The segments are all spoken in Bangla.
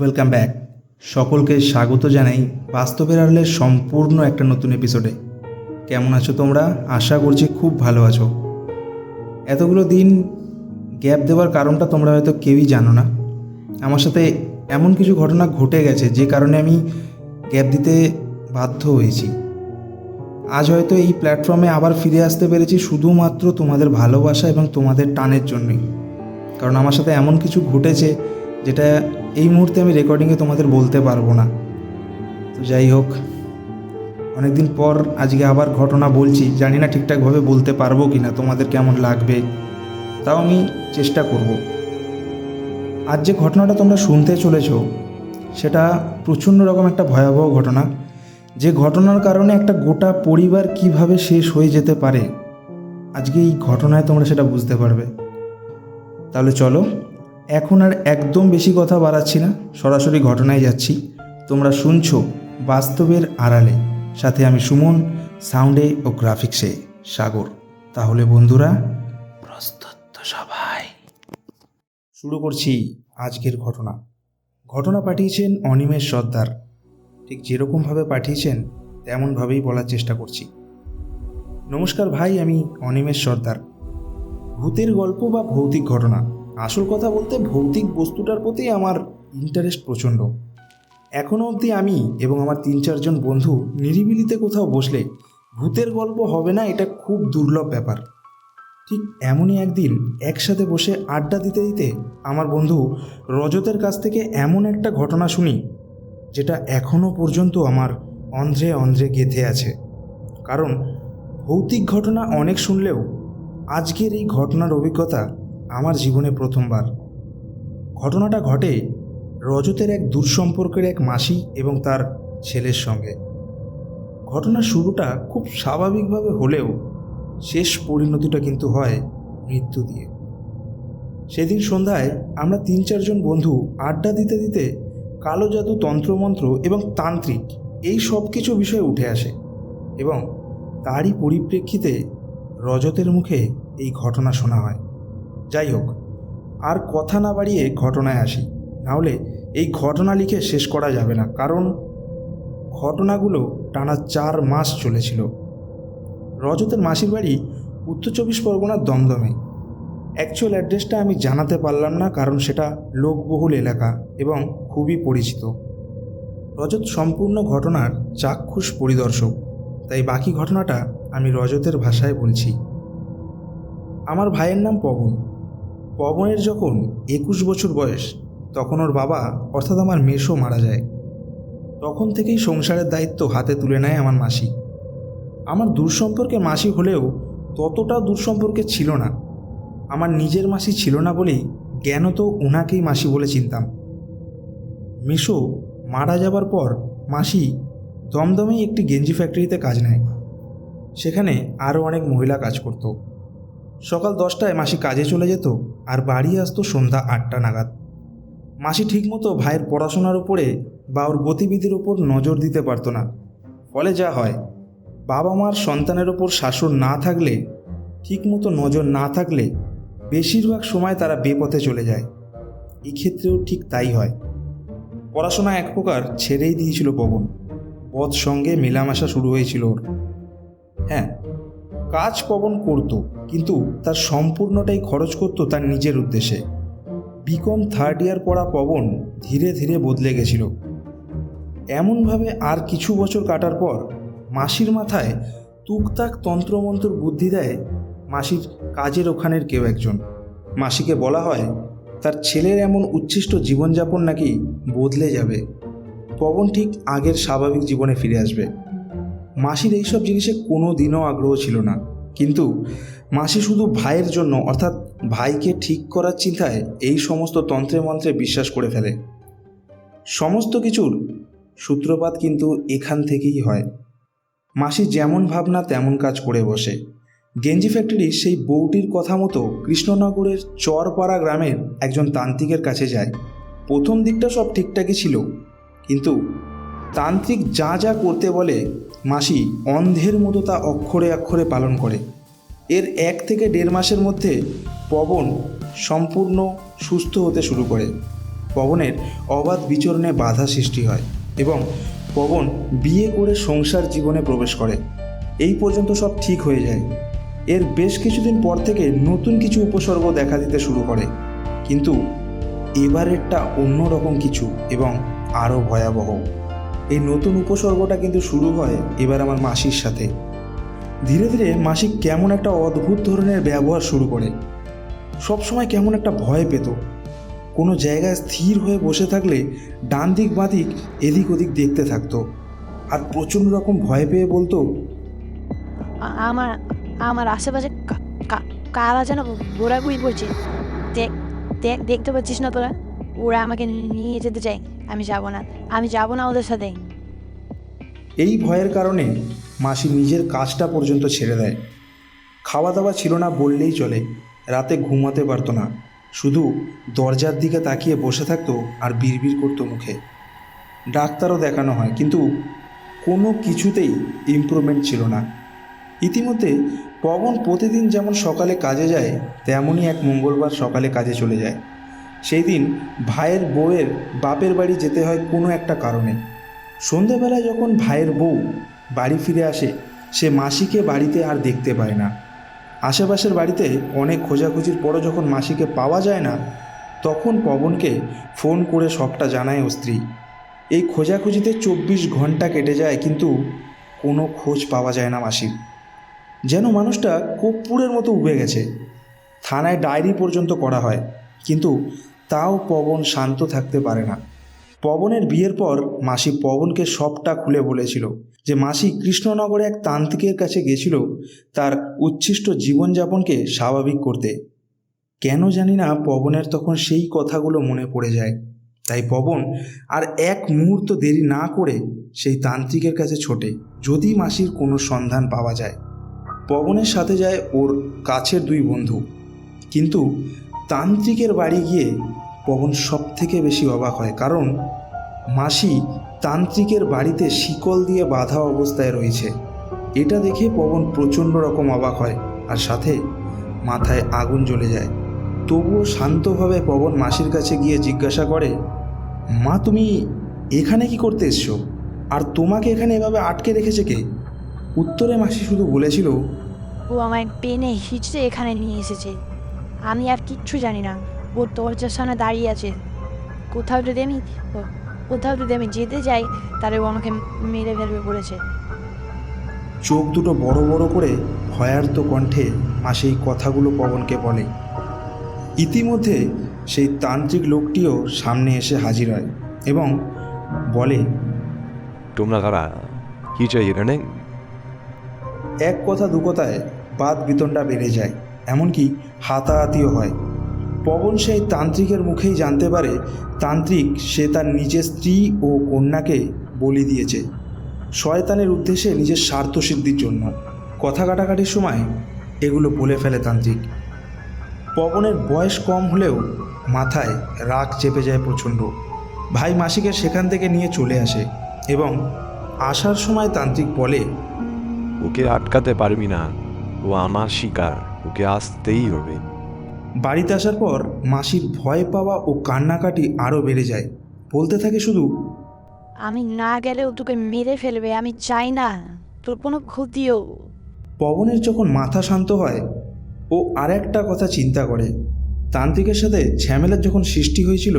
ওয়েলকাম ব্যাক সকলকে স্বাগত জানাই বাস্তবের আড়ালের সম্পূর্ণ একটা নতুন এপিসোডে কেমন আছো তোমরা? আশা করছি খুব ভালো আছো। এতগুলো দিন গ্যাপ দেওয়ার কারণটা তোমরা হয়তো কেউই জানো না। আমার সাথে এমন কিছু ঘটনা ঘটে গেছে যে কারণে আমি গ্যাপ দিতে বাধ্য হয়েছি। আজ হয়তো এই প্ল্যাটফর্মে আবার ফিরে আসতে পেরেছি শুধুমাত্র তোমাদের ভালোবাসা এবং তোমাদের টানের জন্যই। কারণ আমার সাথে এমন কিছু ঘটেছে যেটা এই মুহূর্তে আমি রেকর্ডিংয়ে তোমাদের বলতে পারব না। তো যাই হোক, অনেকদিন পর আজকে আবার ঘটনা বলছি, জানি না ঠিকঠাকভাবে বলতে পারব কি না তোমাদের কেমন লাগবে, তাও আমি চেষ্টা করব। আজ যে ঘটনাটা তোমরা শুনতে চলেছো, সেটা প্রচণ্ড রকম একটা ভয়াবহ ঘটনা। যে ঘটনার কারণে একটা গোটা পরিবার কীভাবে শেষ হয়ে যেতে পারে, আজকে এই ঘটনায় তোমরা সেটা বুঝতে পারবে। তাহলে চলো এখন আর একদম বেশি কথা বাড়াচ্ছি না, সরাসরি ঘটনায় যাচ্ছি। তোমরা শুনছো বাস্তবের আড়ালে। সাথে আমি সুমন, সাউন্ডে ও গ্রাফিক্সে সাগর। তাহলে বন্ধুরা, প্রস্তুত সবাই। শুরু করছি আজকের ঘটনা। ঘটনা পাঠিয়েছেন অনিমেষ সর্দার। ঠিক যেরকমভাবে পাঠিয়েছেন, তেমনভাবেই বলার চেষ্টা করছি। নমস্কার ভাই, আমি অনিমেষ সর্দার। ভূতের গল্প বা ভৌতিক ঘটনা? আসল কথা বলতে ভৌতিক বস্তুটার প্রতি আমার ইন্টারেস্ট প্রচণ্ড। এখনও অবধি আমি এবং আমার তিন চারজন বন্ধু নিরিবিলিতে কোথাও বসলে ভূতের গল্প হবে না, এটা খুব দুর্লভ ব্যাপার। ঠিক এমনই একদিন একসাথে বসে আড্ডা দিতে দিতে আমার বন্ধু রজতের কাছ থেকে এমন একটা ঘটনা শুনি, যেটা এখনও পর্যন্ত আমার অন্ধ্রে অন্ধ্রে গেঁথে আছে। কারণ ভৌতিক ঘটনা অনেক শুনলেও আজকের এই ঘটনার অভিজ্ঞতা আমার জীবনে প্রথমবার। ঘটনাটা ঘটে রজতের এক দূরসম্পর্কের এক মাসি এবং তার ছেলের সঙ্গে। ঘটনার শুরুটা খুব স্বাভাবিকভাবে হলেও শেষ পরিণতিটা কিন্তু হয় মৃত্যু দিয়ে। সেদিন সন্ধ্যায় আমরা তিন চারজন বন্ধু আড্ডা দিতে দিতে কালো জাদু তন্ত্রমন্ত্র এবং তান্ত্রিক এই সব কিছু বিষয়ে উঠে আসে এবং তারই পরিপ্রেক্ষিতে রজতের মুখে এই ঘটনা শোনা হয়। যাই হোক, আর কথা না বাড়িয়ে ঘটনায় আসি। নাহলে এই ঘটনা লিখে শেষ করা যাবে না, কারণ ঘটনাগুলো টানা চার মাস চলেছিল। রজতের মাসির বাড়ি উত্তর চব্বিশ পরগনার দমদমে। অ্যাকচুয়াল অ্যাড্রেসটা আমি জানাতে পারলাম না, কারণ সেটা লোকবহুল এলাকা এবং খুবই পরিচিত। রজত সম্পূর্ণ ঘটনার চাক্ষুষ পরিদর্শক, তাই বাকি ঘটনাটা আমি রজতের ভাষায় বলছি। আমার ভাইয়ের নাম পবন। পবনের যখন একুশ বছর বয়স, তখন ওর বাবা, অর্থাৎ আমার মেশো মারা যায়। তখন থেকেই সংসারের দায়িত্ব হাতে তুলে নেয় আমার মাসি। আমার দূরসম্পর্কে মাসি হলেও ততটা দূরসম্পর্কে ছিল না। আমার নিজের মাসি ছিল না বলেই জ্ঞান তো ওনাকেই মাসি বলে চিনতাম। মেশো মারা যাবার পর মাসি দমদমেই একটি গেঞ্জি ফ্যাক্টরিতে কাজ নেয়। সেখানে আরও অনেক মহিলা কাজ করত। সকাল দশটায় মাসি কাজে চলে যেত আর বাড়ি আসতো সন্ধ্যা আটটা নাগাদ। মাসি ঠিকমতো ভাইয়ের পড়াশোনার উপরে বা ওর গতিবিধির ওপর নজর দিতে পারতো না। ফলে যা হয় বাবা মার সন্তানের ওপর শাসন না থাকলে, ঠিকমতো নজর না থাকলে বেশিরভাগ সময় তারা বেপথে চলে যায়। এক্ষেত্রেও ঠিক তাই হয়। পড়াশোনা এক প্রকার ছেড়েই দিয়েছিল পবন পথ সঙ্গে মেলামেশা শুরু হয়েছিল ওর। হ্যাঁ কাজ পবন করত, কিন্তু তার সম্পূর্ণটাই খরচ করত তার নিজের উদ্দেশ্যে। বিকম থার্ড ইয়ার পড়া পবন ধীরে ধীরে বদলে গেছিল। এমনভাবে আর কিছু বছর কাটার পর মাসির মাথায় তুকতাক তন্ত্রমন্ত্র বুদ্ধি দেয় মাসির কাজের ওখানের কেউ একজন। মাসিকে বলা হয়, তার ছেলের এমন উচ্ছিষ্ট জীবনযাপন নাকি বদলে যাবে। পবন ঠিক আগের স্বাভাবিক জীবনে ফিরে আসবে। মাসির এইসব জিনিসে কোনো দিনও আগ্রহ ছিল না। কিন্তু মাসি শুধু ভাইয়ের জন্য, অর্থাৎ ভাইকে ঠিক করার চিন্তায় এই সমস্ত তন্ত্রে মন্ত্রে বিশ্বাস করে ফেলে। সমস্ত কিছুর সূত্রপাত কিন্তু এখান থেকেই হয়। মাসি যেমন ভাবনা তেমন কাজ করে বসে। গেঞ্জি ফ্যাক্টরির সেই বউটির কথা মতো কৃষ্ণনগরের চরপাড়া গ্রামের একজন তান্ত্রিকের কাছে যায়। প্রথম দিকটা সব ঠিকঠাকই ছিল, কিন্তু তান্ত্রিক যা যা করতে বলে, মাসি অন্ধের মতো তা অক্ষরে অক্ষরে পালন করে। এর এক থেকে দেড় মাসের মধ্যে পবন সম্পূর্ণ সুস্থ হতে শুরু করে। পবনের অবাধ বিচরণে বাধা সৃষ্টি হয় এবং পবন বিয়ে করে সংসার জীবনে প্রবেশ করে। এই পর্যন্ত সব ঠিক হয়ে যায়। এর বেশ কিছুদিন পর থেকে নতুন কিছু উপসর্গ দেখা দিতে শুরু করে। কিন্তু এবারেরটা অন্যরকম কিছু এবং আরও ভয়াবহ। এই নতুন উপসর্গটা কিন্তু শুরু হয় এবার আমার মাসির সাথে। ধীরে ধীরে মাসি কেমন একটা অদ্ভুত ধরনের ব্যবহার শুরু করে। সবসময় কেমন একটা ভয় পেত। কোনো জায়গায় স্থির হয়ে বসে থাকলে ডান দিক, বাঁ দিক, এদিক ওদিক দেখতে থাকতো। আর প্রচণ্ড রকম ভয় পেয়ে বলতো, আমার আমার আশেপাশে কারা যেন ঘোরাঘুরি করছে। দেখ, দেখতে পাচ্ছিস না তোরা? ওরা আমাকে নিয়ে যেতে চাই আমি যাব না। আমি যাব না ওদের সাথে। এই ভয়ের কারণে মাসি নিজের কাজটা পর্যন্ত ছেড়ে দেয়। খাওয়া দাওয়া ছিল না বললেই চলে। রাতে ঘুমাতে পারতো না। শুধু দরজার দিকে তাকিয়ে বসে থাকতো আর বিড়বিড় করতো মুখে। ডাক্তারও দেখানো হয়, কিন্তু কোনো কিছুতেই ইমপ্রুভমেন্ট ছিল না। ইতিমধ্যে পবন প্রতিদিন যেমন সকালে কাজে যায়, তেমনই এক মঙ্গলবার সকালে কাজে চলে যায়। সেই দিন ভাইয়ের বউয়ের বাপের বাড়ি যেতে হয় কোনো একটা কারণে। সন্ধেবেলায় যখন ভাইয়ের বউ বাড়ি ফিরে আসে, সে মাসিকে বাড়িতে আর দেখতে পায় না। আশেপাশের বাড়িতে অনেক খোঁজাখুঁজির পরও যখন মাসিকে পাওয়া যায় না, তখন পবনকে ফোন করে সবটা জানায় ও স্ত্রী। এই খোঁজাখুঁজিতে চব্বিশ ঘণ্টা কেটে যায় কিন্তু কোনো খোঁজ পাওয়া যায় না মাসির। যেন মানুষটা কর্পূরের মতো উবে গেছে। থানায় ডায়েরি পর্যন্ত করা হয়, কিন্তু তাও পবন শান্ত থাকতে পারে না। পবনের বিয়ের পর মাসি পবনকে সবটা খুলে বলেছিল যে মাসি কৃষ্ণনগরে এক তান্ত্রিকের কাছে গেছিল তার উচ্ছিষ্ট জীবনযাপনকে স্বাভাবিক করতে। কেন জানি না পবনের তখন সেই কথাগুলো মনে পড়ে যায়। তাই পবন আর এক মুহূর্ত দেরি না করে সেই তান্ত্রিকের কাছে ছোটে, যদি মাসির কোনো সন্ধান পাওয়া যায়। পবনের সাথে যায় ওর কাছের দুই বন্ধু। কিন্তু তান্ত্রিকের বাড়ি গিয়ে পবন সব থেকে বেশি অবাক হয়, কারণ মাসি তান্ত্রিকের বাড়িতে শিকল দিয়ে বাধা অবস্থায় রয়েছে। এটা দেখে পবন প্রচণ্ড রকম অবাক হয় আর সাথে মাথায় আগুন জ্বলে যায়। তবুও শান্তভাবে পবন মাসির কাছে গিয়ে জিজ্ঞাসা করে, মা, তুমি এখানে কি করতে এসছো? আর তোমাকে এখানে এভাবে আটকে রেখেছে কে? উত্তরে মাসি শুধু বলেছিল, ও আমায় পেনে হিচড়ে এখানে নিয়ে এসেছে। আমি আর কিচ্ছু জানি না। ও দরজার সামনে দাঁড়িয়ে আছে কোথাও যদি আমি কোথাও যদি আমি যেতে যাই তাহলে ও আমাকে মেরে ফেলবে বলেছে। চোখ দুটো বড় বড় করে ভয়ার্ত কণ্ঠে মা সেই কথাগুলো পবনকে বলে। ইতিমধ্যে সেই তান্ত্রিক লোকটিও সামনে এসে হাজির হয় এবং বলে তোমরা কারা? কি চাই এখানে? এক কথা দু কথায় বাদ বিতণ্ডা বেড়ে যায় এমনকি হাতাহাতিও হয়। পবন সেই তান্ত্রিকের মুখেই জানতে পারে, তান্ত্রিক সে তার নিজের স্ত্রী ও কন্যাকে বলি দিয়েছে। শয়তানের উদ্দেশ্যে নিজের স্বার্থ সিদ্ধির জন্য। কথা কাটাকাটির সময় এগুলো বলে ফেলে তান্ত্রিক। পবনের বয়স কম হলেও মাথায় রাগ চেপে যায় প্রচণ্ড। ভাই মাসিকে সেখান থেকে নিয়ে চলে আসে এবং আসার সময় তান্ত্রিক বলে, ওকে আটকাতে পারবি না। ও আমার শিকার। ওকে আসতেই হবে। বাড়িতে আসার পর মাসির ভয় পাওয়া ও কান্নাকাটি আরও বেড়ে যায়। বলতে থাকে শুধু আমি না গেলেও তোকে মেরে ফেলবে আমি চাই না। তোর কোনো ক্ষতিও। পবনের যখন মাথা শান্ত হয় ও আর একটা কথা চিন্তা করে। তান্ত্রিকের সাথে ঝামেলার যখন সৃষ্টি হয়েছিল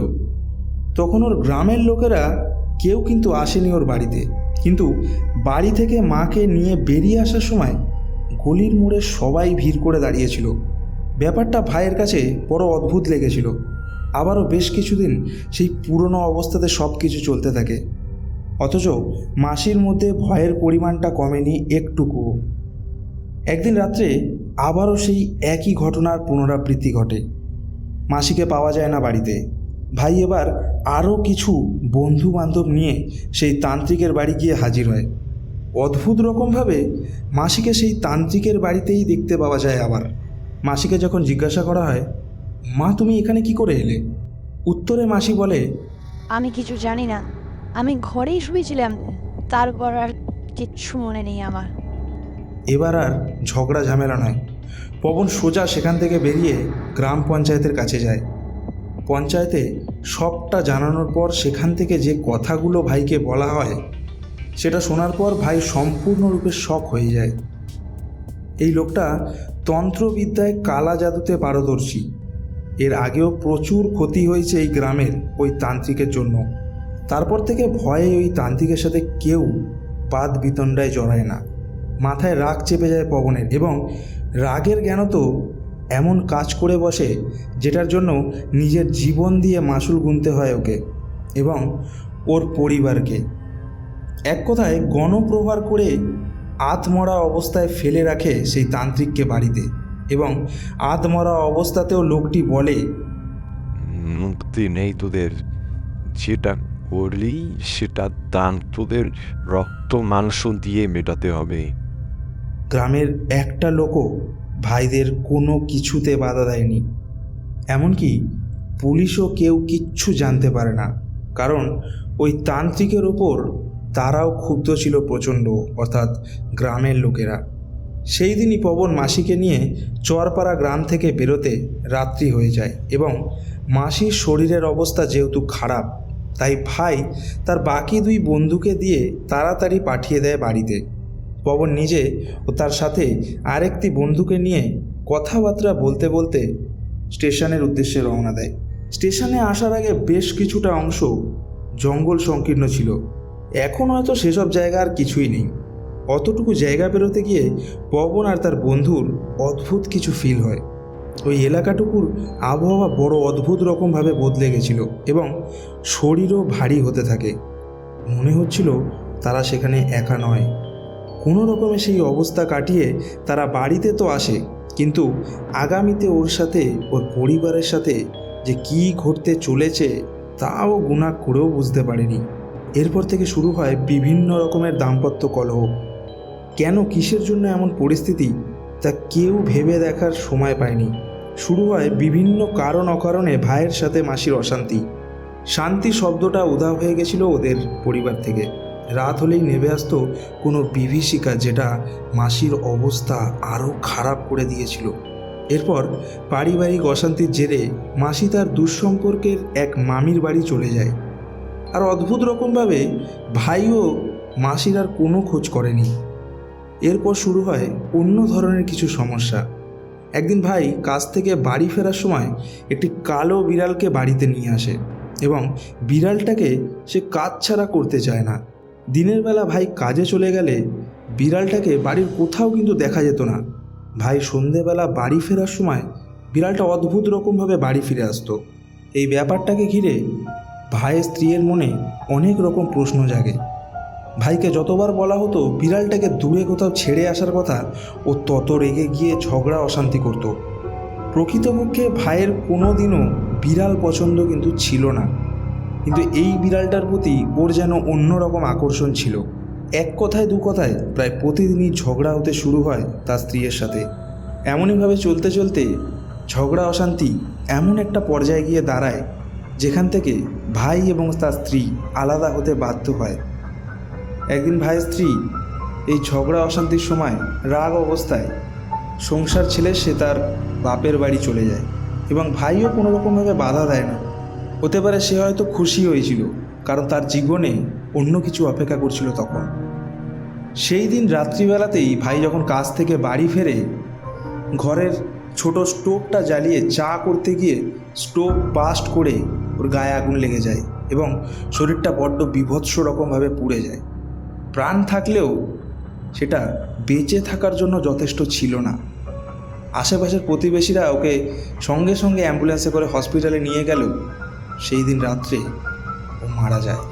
তখন ওর গ্রামের লোকেরা কেউ কিন্তু আসেনি ওর বাড়িতে। কিন্তু বাড়ি থেকে মাকে নিয়ে বেরিয়ে আসার সময় গলির মোড়ে সবাই ভিড় করে দাঁড়িয়েছিল। ব্যাপারটা ভাইয়ের কাছে বড় অদ্ভুত লেগেছিল। আবারও বেশ কিছুদিন সেই পুরনো অবস্থাতে সব কিছু চলতে থাকে। অথচ মাসির মধ্যে ভয়ের পরিমাণটা কমেনি একটুকুও। একদিন রাত্রে আবারও সেই একই ঘটনার পুনরাবৃত্তি ঘটে। মাসিকে পাওয়া যায় না বাড়িতে। ভাই এবার আরও কিছু বন্ধু বান্ধব নিয়ে সেই তান্ত্রিকের বাড়ি গিয়ে হাজির হয়। অদ্ভুত রকমভাবে মাসিকে সেই তান্ত্রিকের বাড়িতেই দেখতে পাওয়া যায় আবার। মাসিকে যখন জিজ্ঞাসা করা হয় মা তুমি এখানে কি করে এলে? উত্তরে মাসি বলে আমি কিছু জানি না। আমি ঘরেই শুয়েছিলাম। তারপর আর কিচ্ছু মনে নেই আমার। এবার আর ঝগড়া ঝামেলা নয়। পবন সোজা সেখান থেকে বেরিয়ে গ্রাম পঞ্চায়েতের কাছে যায়। পঞ্চায়েতে সবটা জানানোর পর সেখান থেকে যে কথাগুলো ভাইকে বলা হয় সেটা শোনার পর ভাই সম্পূর্ণরূপে শক হয়ে যায়। এই লোকটা তন্ত্রবিদ্যায় কালা জাদুতে পারদর্শী। এর আগেও প্রচুর ক্ষতি হয়েছে এই গ্রামের ওই তান্ত্রিকের জন্য। তারপর থেকে ভয়ে ওই তান্ত্রিকের সাথে কেউ বাদ বিতণ্ডায় জড়ায় না। মাথায় রাগ চেপে যায় পবনের এবং রাগের জ্ঞান তো এমন কাজ করে বসে যেটার জন্য নিজের জীবন দিয়ে মাসুল গুনতে হয় ওকে এবং ওর পরিবারকে। এক কথায় গণপ্রহার করে আত্মরা অবস্থায় ফেলে রাখে সেই তান্ত্রিককে বাড়িতে এবং আত্মরা অবস্থাতেও লোকটি বলে মুক্তি নেই তোদের। যেটা করলি সেটা দান। তোদের রক্ত মাংস দিয়ে মেটাতে হবে। গ্রামের একটা লোকও ভাইদের কোনো কিছুতে বাধা দেয়নি। এমনকি পুলিশও কেউ কিচ্ছু জানতে পারে না কারণ ওই তান্ত্রিকের ওপর তারাও ক্ষুব্ধ ছিল প্রচণ্ড, অর্থাৎ গ্রামের লোকেরা। সেই দিনই পবন মাসিকে নিয়ে চরপাড়া গ্রাম থেকে বেরোতে রাত্রি হয়ে যায় এবং মাসির শরীরের অবস্থা যেহেতু খারাপ, তাই ভাই তার বাকি দুই বন্ধুকে দিয়ে তাড়াতাড়ি পাঠিয়ে দেয় বাড়িতে। পবন নিজে ও তার সাথে আরেকটি বন্ধুকে নিয়ে কথাবার্তা বলতে বলতে স্টেশনের উদ্দেশ্যে রওনা দেয়। স্টেশনে আসার আগে বেশ কিছুটা অংশ জঙ্গল সংকীর্ণ ছিল। এখন হয়তো সেসব জায়গা আর কিছুই নেই। অতটুকু জায়গা বেরোতে গিয়ে পবন আর তার বন্ধুর অদ্ভুত কিছু ফিল হয়। ওই এলাকাটুকুর আবহাওয়া বড় অদ্ভুত রকমভাবে বদলে গেছিল এবং শরীরও ভারী হতে থাকে। মনে হচ্ছিল তারা সেখানে একা নয়। কোনো রকমে সেই অবস্থা কাটিয়ে তারা বাড়িতে তো আসে, কিন্তু আগামীতে ওর সাথে, ওর পরিবারের সাথে যে কী ঘটতে চলেছে, তাও গুণা করেও বুঝতে পারেনি। এরপর থেকে শুরু হয় বিভিন্ন রকমের দাম্পত্য কলহ। কেন কিসের জন্য এমন পরিস্থিতি, তা কেউ ভেবে দেখার সময় পায়নি। শুরু হয় বিভিন্ন কারণ অকারণে ভাইয়ের সাথে মাসির অশান্তি। শান্তি শব্দটা উধাও হয়ে গেছিল ওদের পরিবার থেকে। রাত হলেই নেমে আসতো কোনো বিভীষিকা যেটা মাসির অবস্থা আরও খারাপ করে দিয়েছিল। এরপর পারিবারিক অশান্তির জেরে মাসি তার দুঃসম্পর্কের এক মামির বাড়ি চলে যায়। আর অদ্ভুত রকমভাবে ভাইও মাসির আর কোনো খোঁজ করেনি। এরপর শুরু হয় অন্য ধরনের কিছু সমস্যা। একদিন ভাই কাজ থেকে বাড়ি ফেরার সময় একটি কালো বিড়ালকে বাড়িতে নিয়ে আসে এবং বিড়ালটাকে সে কাজ ছাড়া করতে চায় না। দিনের বেলা ভাই কাজে চলে গেলে বিড়ালটাকে বাড়ির কোথাও কিন্তু দেখা যেত না। ভাই সন্ধেবেলা বাড়ি ফেরার সময় বিড়ালটা অদ্ভুত রকমভাবে বাড়ি ফিরে আসতো। এই ব্যাপারটাকে ঘিরে ভাইয়ের স্ত্রীর মনে অনেক রকম প্রশ্ন জাগে। ভাইকে যতবার বলা হতো, বিড়ালটাকে দূরে কোথাও ছেড়ে আসার কথা, ও তত রেগে গিয়ে ঝগড়া, অশান্তি করত। প্রকৃতপক্ষে ভাইয়ের কোনো দিনও বিড়াল পছন্দ কিন্তু ছিল না। কিন্তু এই বিড়ালটার প্রতি ওর যেন অন্যরকম আকর্ষণ ছিল। এক কথায়, দু কথায় প্রায় প্রতিদিনই ঝগড়া হতে শুরু হয় তার স্ত্রীর সাথে। এমনইভাবে চলতে চলতে ঝগড়া, অশান্তি এমন একটা পর্যায়ে গিয়ে দাঁড়ায়, যেখান থেকে ভাই এবং তার স্ত্রী আলাদা হতে বাধ্য হয়। একদিন ভাইয়ের স্ত্রী এই ঝগড়া অশান্তির সময় রাগ অবস্থায় সংসার ছেলে সে তার বাপের বাড়ি চলে যায় এবং ভাইও কোনো রকমভাবে বাধা দেয় না। হতে পারে সে হয়তো খুশি হয়েছিল, কারণ তার জীবনে অন্য কিছু অপেক্ষা করছিল তখন। সেই দিন রাত্রিবেলাতেই ভাই যখন কাজ থেকে বাড়ি ফেরে, ঘরের ছোট স্টোভটা জ্বালিয়ে চা করতে গিয়ে স্টোভ বাস্ট করে ওর গায়ে আগুন লেগে যায় এবং শরীরটা বড্ড বিভৎস রকমভাবে পুড়ে যায়। প্রাণ থাকলেও সেটা বেঁচে থাকার জন্য যথেষ্ট ছিল না। আশেপাশের প্রতিবেশীরা ওকে সঙ্গে সঙ্গে অ্যাম্বুলেন্সে করে হসপিটালে নিয়ে গেল সেই দিন রাত্রে ও মারা যায়।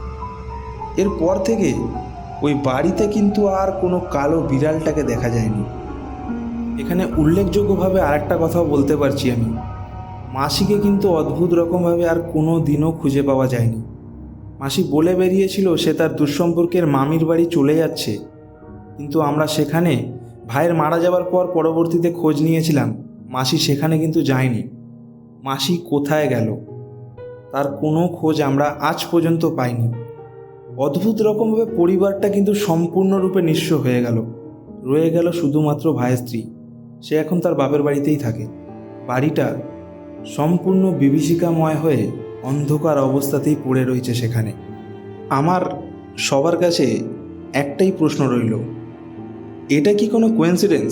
এরপর থেকে ওই বাড়িতে কিন্তু আর কোনো কালো বিড়ালটাকে দেখা যায়নি। এখানে উল্লেখযোগ্যভাবে আরেকটা কথাও বলতে পারছি আমি। মাসিকে কিন্তু অদ্ভুত রকমভাবে আর কোনো দিনও খুঁজে পাওয়া যায়নি। মাসি বলে বেরিয়েছিল, সে তার দুঃসম্পর্কের মামির বাড়ি চলে যাচ্ছে। কিন্তু আমরা সেখানে ভাইয়ের মারা যাওয়ার পর পরবর্তীতে খোঁজ নিয়েছিলাম। মাসি সেখানে কিন্তু যায়নি। মাসি কোথায় গেল? তার কোনো খোঁজ আমরা আজ পর্যন্ত পাইনি। অদ্ভুত রকমভাবে পরিবারটা কিন্তু সম্পূর্ণরূপে নিঃস্ব হয়ে গেল। রয়ে গেল শুধুমাত্র ভাইয়ের স্ত্রী। সে এখন তার বাপের বাড়িতেই থাকে। বাড়িটা সম্পূর্ণ বিভীষিকাময় হয়ে অন্ধকার অবস্থাতেই পড়ে রয়েছে সেখানে। আমার সবার কাছে একটাই প্রশ্ন রইল, এটা কি কোনো কোয়েন্সিডেন্স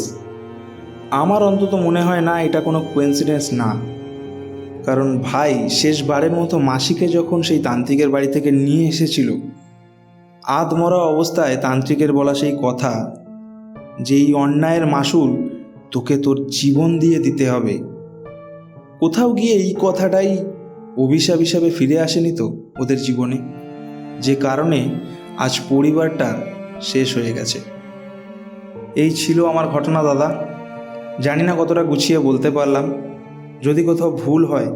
আমার অন্তত মনে হয় না এটা কোনো কোয়েন্সিডেন্স না। কারণ ভাই শেষবারের মতো মাসিকে যখন সেই তান্ত্রিকের বাড়ি থেকে নিয়ে এসেছিল, আধমরা অবস্থায় তান্ত্রিকের বলা সেই কথা যে এই অন্যায়ের মাসুল তোকে তোর জীবন দিয়ে দিতে হবে। কোথাও গিয়ে এই কথাটাই অভিশাপ হিসাবে ফিরে আসেনি তো ওদের জীবনে? যে কারণে আজ পরিবারটা শেষ হয়ে গেছে। এই ছিল আমার ঘটনা দাদা। জানি না কতটা গুছিয়ে বলতে পারলাম। যদি কোথাও ভুল হয়,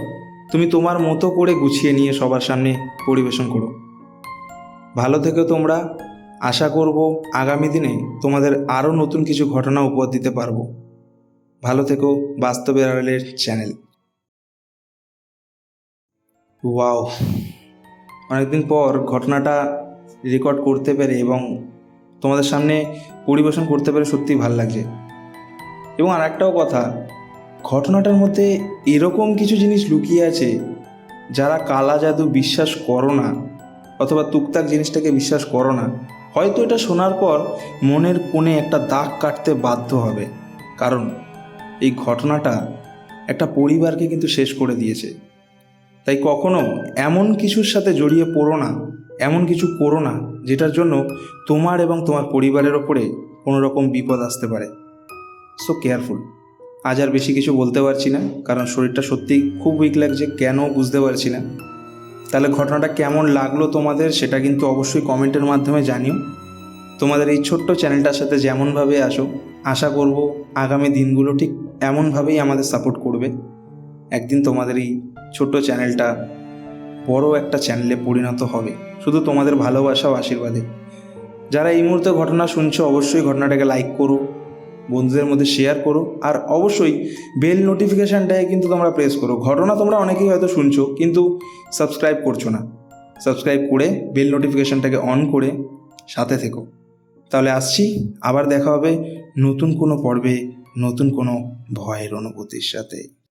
তুমি তোমার মতো করে গুছিয়ে নিয়ে সবার সামনে পরিবেশন করো। ভালো থেকে তোমরা। আশা করব আগামী দিনে তোমাদের আরও নতুন কিছু ঘটনা উপহার দিতে পারব। ভালো থেকো বাস্তবের আড়ালের চ্যানেল। ওয়াও। অনেকদিন পর ঘটনাটা রেকর্ড করতে পেরে এবং তোমাদের সামনে পরিবেশন করতে পেরে সত্যিই ভালো লাগছে। এবং আর একটাও কথা, ঘটনাটার মধ্যে এরকম কিছু জিনিস লুকিয়ে আছে যারা কালা জাদু বিশ্বাস করো না অথবা তুকতাক জিনিসটাকে বিশ্বাস করো না। হয়তো এটা শোনার পর মনের কোণে একটা দাগ কাটতে বাধ্য হবে। কারণ এই ঘটনাটা একটা পরিবারকে কিন্তু শেষ করে দিয়েছে। তাই কখনো এমন কিছুর সাথে জড়িয়ে পড়ো না, এমন কিছু করো না, যেটার জন্য তোমার এবং তোমার পরিবারের ওপরে কোনো রকম বিপদ আসতে পারে। সো কেয়ারফুল আজ আর বেশি কিছু বলতে পারছি না, কারণ শরীরটা সত্যিই খুব উইক লাগছে, কেন বুঝতে পারছি না। তাহলে ঘটনাটা কেমন লাগল তোমাদের সেটা কিন্তু অবশ্যই কমেন্টের মাধ্যমে জানিও। তোমাদের এই ছোট্ট চ্যানেলটার সাথে যেমনভাবে আসো আশা করব আগামী দিনগুলো ঠিক এমনভাবেই আমাদের সাপোর্ট করবে। একদিন তোমাদের এই ছোট্ট চ্যানেলটা বড় একটা চ্যানেলে পরিণত হবে। শুধু তোমাদের ভালোবাসা ও আশীর্বাদে। যারা এই মুহূর্তে ঘটনা শুনছো, অবশ্যই ঘটনাটাকে লাইক করো, বন্ধুদের মধ্যে শেয়ার করো, আর অবশ্যই বেল নোটিফিকেশানটায় কিন্তু তোমরা প্রেস করো। ঘটনা তোমরা অনেকেই হয়তো শুনছো, কিন্তু সাবস্ক্রাইব করছ না। সাবস্ক্রাইব করে বেল নোটিফিকেশানটাকে অন করে সাথে থেকো। তাহলে আসছি, আবার দেখা হবে নতুন কোনো পর্বে, নতুন কোনো ভয়ের অনুভূতির সাথে।